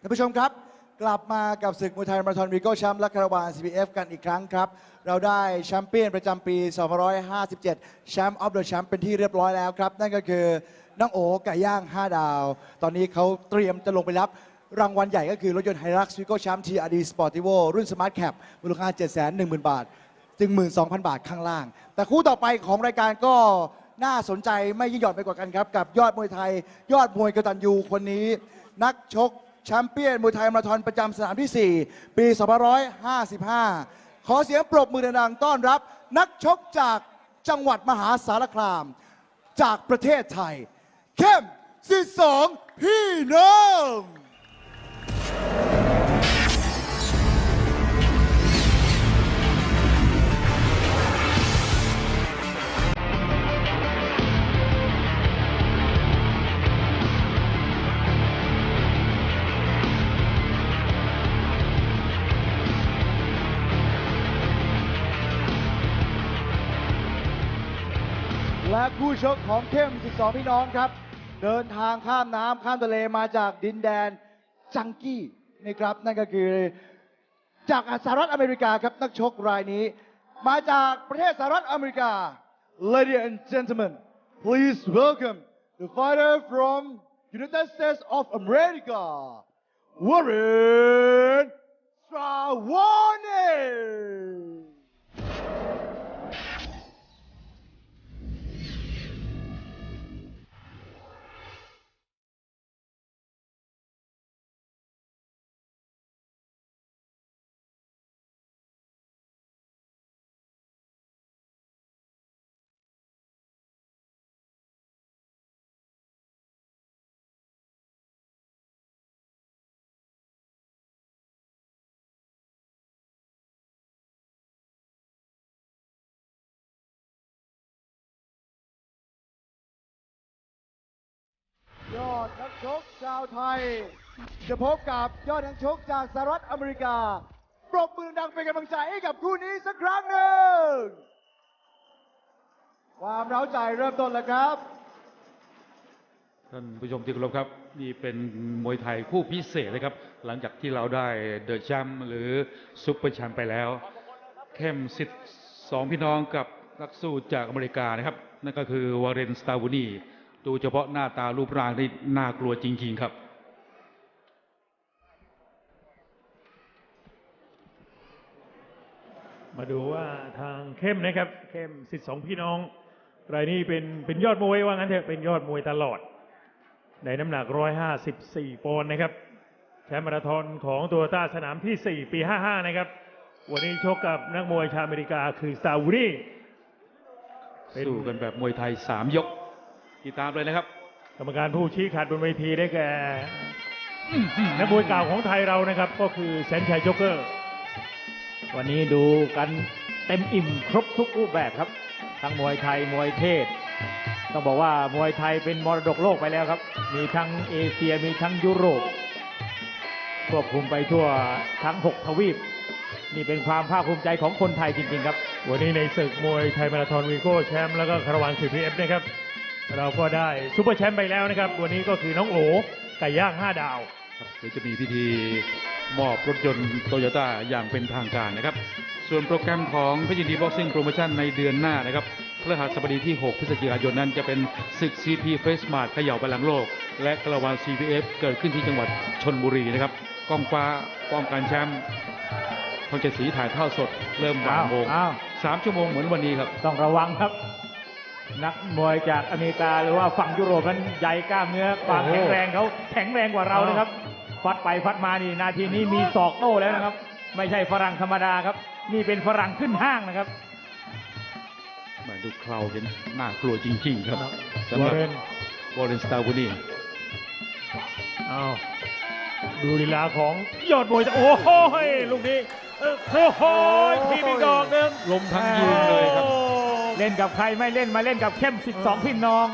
ท่านผู้ชมครับ กลับมากับศึกมวยไทยมาราธอนวีโก้แชมป์และคาราวาน CPF กันอีกครั้งครับ เราได้แชมเปี้ยนประจำปี 2557 แชมป์ออฟเดอะแชมป์เป็นที่เรียบร้อยแล้วครับ นั่นก็คือน้องโอไก่ย่าง 5 ดาว ตอนนี้เขาเตรียมจะลงไปรับรางวัลใหญ่ก็คือรถยนต์ไฮรักซ์วีโก้แชมป์ TRD Sportivo รุ่น Smart Cap มูลค่า 710,000 บาท จึง 12,000 บาทข้างล่าง แต่คู่ต่อไปของรายการก็น่าสนใจไม่ยิ่งหย่อนไปกว่ากันครับ กับยอดมวยไทย ยอดมวยกตัญญูคนนี้ นักชก แชมเปี้ยนมวยไทยมาราธอนประจำสนามที่ 4 ปี 2555 ขอเสียงปรบมือดังๆต้อนรับ นักชกจากจังหวัดมหาสารคาม จากประเทศไทย เข้มสิสองพี่น้อง และคู่ชกของเข้ม 12 พี่น้องครับ เดินทางข้ามน้ำข้ามทะเลมาจากดินแดนจังกี้นะครับ นั่นก็คือ จากสหรัฐอเมริกาครับนักชกรายนี้ มาจากประเทศสหรัฐอเมริกา Ladies and gentlemen please welcome the fighter from United States of America Warren Strawone อดนักชกชาวไทย จะพบกับยอดนักชกจากสหรัฐอเมริกา ปรบมือดังเป็นกำลังใจให้กับคู่นี้สักครั้งหนึ่ง ความเร้าใจเริ่มต้นแล้วครับ ท่านผู้ชมที่เคารพครับ นี่เป็นมวยไทยคู่พิเศษนะครับ หลังจากที่เราได้เดอะแชมป์หรือซุปเปอร์แชมป์ไปแล้ว เข้มสิทธิ์สองพี่น้องกับนักสู้จากอเมริกานะครับ นั่นก็คือวาเรนสตาวูนี ดูเฉพาะหน้าตารูปร่างที่น่ากลัวจริง ๆ ครับ มาดูว่าทางเข้มนะครับ เข้มสิทธิสองพี่น้อง รายนี้เป็นเป็นยอดมวยว่างั้นเถอะเป็นยอดมวยตลอด ในน้ำหนัก 154ปอนด์นะครับแชมป์มาราธอนของตัวต้าสนามที่ 4 ปี 55 นะครับ วันนี้ชกกับนักมวยชาวอเมริกาคือซาวูรีเป็นสู้กันแบบมวยไทย 3 ยก ติดตามเลยนะครับ กรรมการผู้ชี้ขาดบนเวทีได้แก่นักมวยเก่าของไทยเรานะครับ ก็คือแสนชัยโจ๊กเกอร์ วันนี้ดูกันเต็มอิ่มครบทุกรูปแบบครับ ทั้งมวยไทยมวยเทศ ต้องบอกว่ามวยไทยเป็นมรดกโลกไปแล้วครับ มีทั้งเอเชียมีทั้งยุโรปควบคุมไปทั่วทั้ง 6 ทวีป นี่เป็นความภาคภูมิใจของคนไทยจริง ๆ ครับ วันนี้ในศึกมวยไทยมาราธอนวีโก้แชมป์แล้วก็คาราวาน CPF นะครับ เราก็ได้ซูเปอร์แชมป์ไปแล้วนะครับวันนี้ก็คือน้องโอไก่ย่าง5ดาว ครับเดี๋ยวจะมีพิธีมอบรถยนต์โตโยต้าอย่างเป็นทางการนะครับ ส่วนโปรแกรมของเพชรยินดีบ็อกซิ่งโปรโมชั่นในเดือนหน้านะครับพฤหัสบดีที่ 6 พฤศจิกายนนั้นจะเป็นศึก CP f a c e m a r t เขย่าบอลลังก์โลก และกระวาน CPF เกิดขึ้นที่จังหวัดชนบุรีนะครับกองฟ้าป้องกันแชมป์ทองเจ็ดสีถ่ายทอดสด เริ่มบ่ายโมงอ้าวสามชั่วโมงเหมือนวันนี้ครับ ต้องระวังครับ นักมวยจากอเมริกาหรือว่าฝั่งยุโรปนั้นใหญ่กล้ามเนื้อความโอ้โหแข็งแรงเขาแข็งแรงกว่าเรานะครับฟัดไปฟัดมานี่นาทีนี้มีศอกโต้แล้วนะครับ ไม่ใช่ฝรั่งธรรมดาครับ นี่เป็นฝรั่งขึ้นห้างนะครับมาดูเคลากันน่ากลัวจริง ๆ ครับสำหวารับเรนวอร์เรนสตาร์วูนีเอาดูลีลาของยอดมวยโอ้โหลูกนี้เออโอ้โหทีมอีกดอกหนึ่งลมทั้งยืนเลยครับโอ้ เล่นกับใครไม่เล่นมาเล่นกับเข้ม 12 พี่น้อง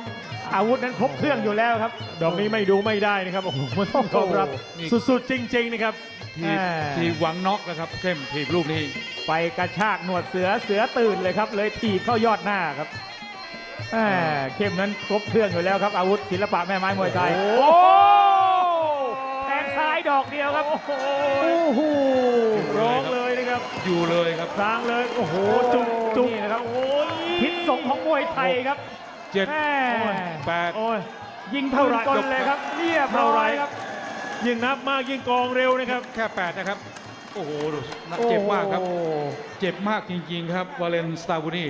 อาวุธนั้นครบเครื่องอยู่แล้วครับ ดอกนี้ไม่ดูไม่ได้นะครับโอ้โหมันต้องยอมรับนี่ สุดๆจริง ๆ นะครับ ทีแม่ทีหวังน็อกนะครับเข้มทีบลูกนี้ ไปกระชากหนวดเสือเสือตื่นเลยครับ เลยถีบเข้ายอดหน้าครับแม่เข้มนั้นครบเครื่องอยู่แล้วครับ อาวุธศิลปะแม่ไม้มวยไทยโอ้โอ้แทงซ้ายดอกเดียวครับโอ้โหโอ้โหร้องเลยนะครับ อยู่เลยครับสร้างเลย โอ้โห จุกจุกนี่นะครับ โอ้ย พิษสงของมวยไทยครับเจ็ดแม่แปดโอ้ยยิงเท่าเท่าไหร่ไรกลเลยครับเรียบร้อยครับ ยิ่งนับมากยิ่งกองเร็วนะครับ แค่แปดนะครับ โอ้โหดูเจ็บมากครับโอ้โหเจ็บมากจริงๆครับวาเลนสตาบูนี่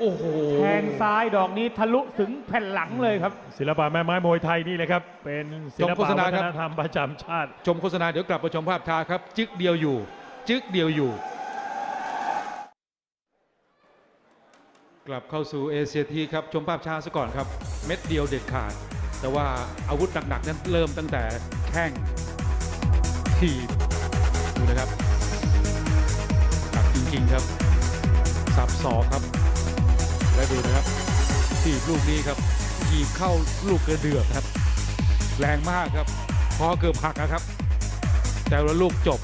โอ้โหแทงซ้ายดอกนี้ทะลุถึงแผ่นหลังเลยครับ ศิลปะแม่ไม้มวยไทยนี่แหละครับ เป็นศิลชมโฆปะษณาวัครัฒบนธรรมประจำชาติ ชมโฆษณาเดี๋ยวกลับมาชมภาพช้าครับ จึกเดียวอยู่ จึกเดียวอยู่ กลับเข้าสู่เอเชียทีครับ ชมภาพช้าซะก่อนครับ เม็ดเดียวเด็ดขาด แต่ว่าอาวุธหนักๆนั้นเริ่มตั้งแต่แข้งทีบดูนะครับหนักจริงๆครับสับศอกครับ และดูนะครับทีบลูกนี้ครับทีบเข้าลูกกระเดือกครับ แรงมากครับพอเกือบหักนะครับ แต่ว่าลูกจบ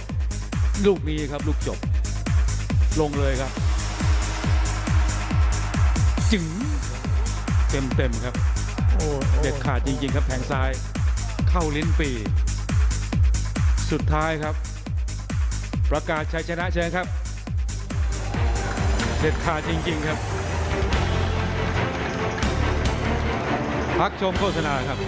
ลูกนี้ครับลูกจบ ลงเลยครับ จึงเต็มเต็มๆครับ โอ้เด็ดขาดจริง ๆ ครับแทงซ้าย เข้าลิ้นปี สุดท้ายครับ ประกาศชัยชนะเชิญครับ เด็ดขาดจริง ๆ ครับ พักชมโฆษณาครับ